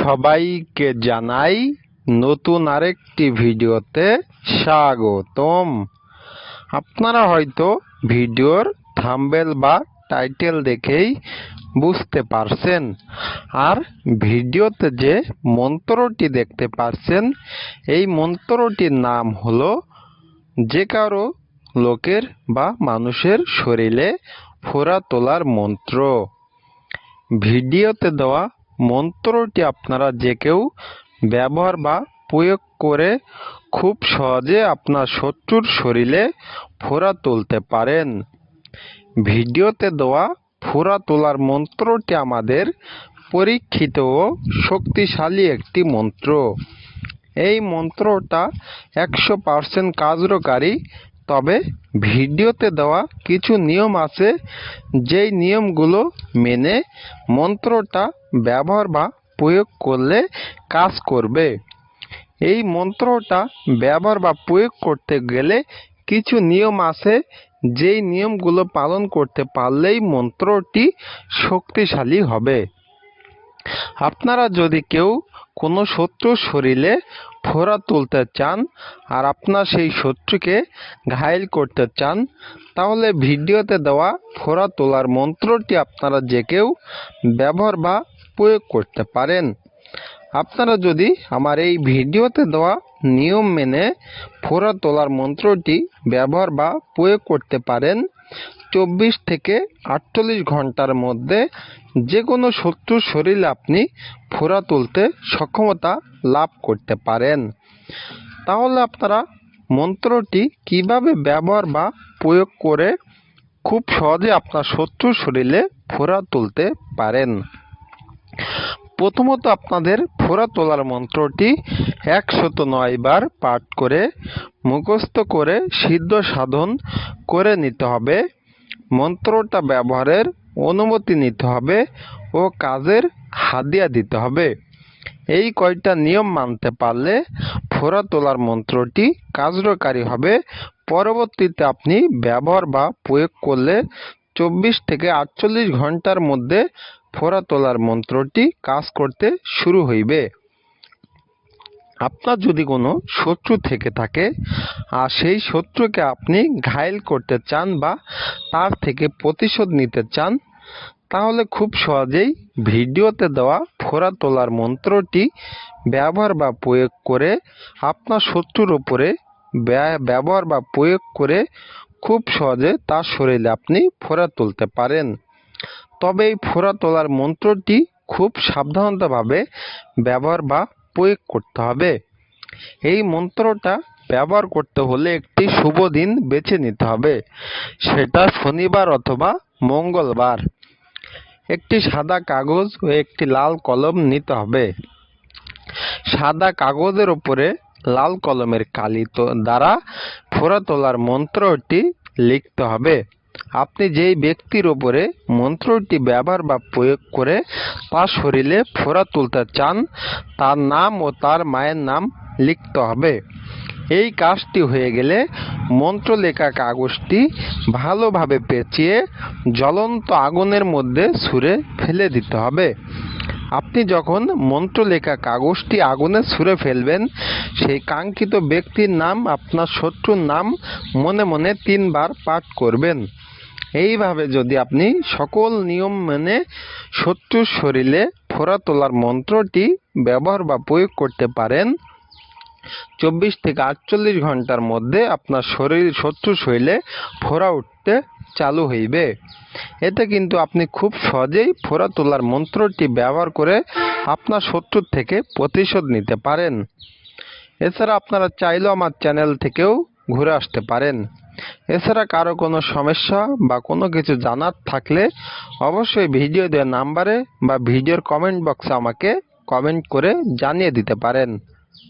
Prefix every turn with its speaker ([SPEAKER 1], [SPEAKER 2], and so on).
[SPEAKER 1] সবাইকে জানাই নতুন আরেকটি ভিডিওতে স্বাগতম। আপনারা হয়তো ভিডিওর থাম্বেল বা টাইটেল দেখেই বুঝতে পারছেন, আর ভিডিওতে যে মন্ত্রটি দেখতে পাচ্ছেন এই মন্ত্রটির নাম হলো, যে কারও লোকের বা মানুষের শরীরে ফোড়া তোলার মন্ত্র। ভিডিওতে দেওয়া মন্ত্রটি আপনারা যে কেউ ব্যবহার বা প্রয়োগ করে খুব সহজে আপনার শত্রুর শরীরে ফোড়া তুলতে পারেন। ভিডিওতে দেওয়া ফোড়া তোলার মন্ত্রটি আমাদের পরীক্ষিত ও শক্তিশালী একটি মন্ত্র। এই মন্ত্রটা একশো পার্সেন্ট কার্যকারী তবে ভিডিওতে দেওয়া কিছু নিয়ম আছে, যেই নিয়মগুলো মেনে মন্ত্রটা ব্যবহার বা প্রয়োগ করলে কাজ করবে। এই মন্ত্রটা ব্যবহার বা প্রয়োগ করতে গেলে কিছু নিয়ম আছে, যেই নিয়মগুলো পালন করতে পারলেই মন্ত্রটি শক্তিশালী হবে। আপনারা যদি কেউ কোনো শত্রুর শরীরে ফোড়া তুলতে চান আর আপনার সেই শত্রুকে ঘায়েল করতে চান, তাহলে ভিডিওতে দেওয়া ফোড়া তোলার মন্ত্রটি আপনারা যে কেউ ব্যবহার বা প্রয়োগ করতে পারেন। আপনারা যদি আমার এই ভিডিওতে দেওয়া নিয়ম মেনে ফোড়া তোলার মন্ত্রটি ব্যবহার বা প্রয়োগ করতে পারেন, চব্বিশ থেকে আটচল্লিশ ঘণ্টার মধ্যে যে কোনো শত্রুর শরীরে আপনি ফোড়া তুলতে সক্ষমতা লাভ করতে পারেন। তাহলে আপনারা মন্ত্রটি কীভাবে ব্যবহার বা প্রয়োগ করে খুব সহজে আপনার শত্রুর শরীরে ফোড়া তুলতে পারেন। প্রথমত আপনাদের ফোড়া তোলার মন্ত্রটি একশত নয় বার পাঠ করে, মুখস্থ করে সিদ্ধ সাধন করে নিতে হবে। মন্ত্রটা ব্যবহারের অনুমতি নিতে হবে ও কাজের হাদিয়া দিতে হবে। এই কয়টা নিয়ম মানতে পারলে ফোড়া তোলার মন্ত্রটি কার্যকারী হবে। পরবর্তীতে আপনি ব্যবহার বা প্রয়োগ করলে চব্বিশ থেকে আটচল্লিশ ঘণ্টার মধ্যে ফোড়া তোলার মন্ত্রটি কাজ করতে শুরু হইবে। আপনার যদি কোনো শত্রু থেকে থাকে, আর সেই শত্রুকে আপনি ঘায়েল করতে চান বা তার থেকে প্রতিশোধ নিতে চান, তাহলে খুব সহজেই ভিডিওতে দেওয়া ফোড়া তোলার মন্ত্রটি ব্যবহার বা প্রয়োগ করে আপনার শত্রুর উপরে ব্যবহার বা প্রয়োগ করে খুব সহজে তার শরীরে আপনি ফোড়া তুলতে পারেন। তবে এই ফোড়া তোলার মন্ত্রটি খুব সাবধানতাভাবে ব্যবহার বা প্রয়োগ করতে হবে। এই মন্ত্রটা ব্যবহার করতে হলে একটি শুভ দিন বেছে নিতে হবে। সেটা শনিবার অথবা মঙ্গলবার। একটি সাদা কাগজ ও একটি লাল কলম নিতে হবে। সাদা কাগজের উপরে লাল কলমের কালি দ্বারা ফোড়া তোলার মন্ত্রটি লিখতে হবে। আপনি যেই ব্যক্তির ওপরে মন্ত্রটি ব্যবহার বা প্রয়োগ করে তার শরীরে ফোড়া তুলতে চান, তার নাম ও তার মায়ের নাম লিখতে হবে। এই কাজটি হয়ে গেলে মন্ত্র লেখা কাগজটি ভালোভাবে পেঁচিয়ে জ্বলন্ত আগুনের মধ্যে ছুঁড়ে ফেলে দিতে হবে। আপনি যখন মন্ত্র লেখা কাগজটি আগুনে ছুঁড়ে ফেলবেন, সেই কাঙ্ক্ষিত ব্যক্তির নাম, আপনার শত্রুর নাম মনে মনে তিনবার পাঠ করবেন। এইভাবে যদি আপনি সকল নিয়ম মেনে শত্রুর শরীরে ফোড়া তোলার মন্ত্রটি ব্যবহার বা প্রয়োগ করতে পারেন, চব্বিশ থেকে আটচল্লিশ ঘণ্টার মধ্যে আপনার শরীর, শত্রু শরীরে ফোড়া উঠতে চালু হইবে। এতে কিন্তু আপনি খুব সহজেই ফোড়া তোলার মন্ত্রটি ব্যবহার করে আপনার শত্রুর থেকে প্রতিশোধ নিতে পারেন। এছাড়া আপনারা চাইলেও আমার চ্যানেল থেকেও ঘুরে আসতে পারেন। এছাড়া কারও কোনো সমস্যা বা কোনো কিছু জানার থাকলে অবশ্যই ভিডিও দেওয়ার নাম্বারে বা ভিডিওর কমেন্ট বক্সে আমাকে কমেন্ট করে জানিয়ে দিতে পারেন।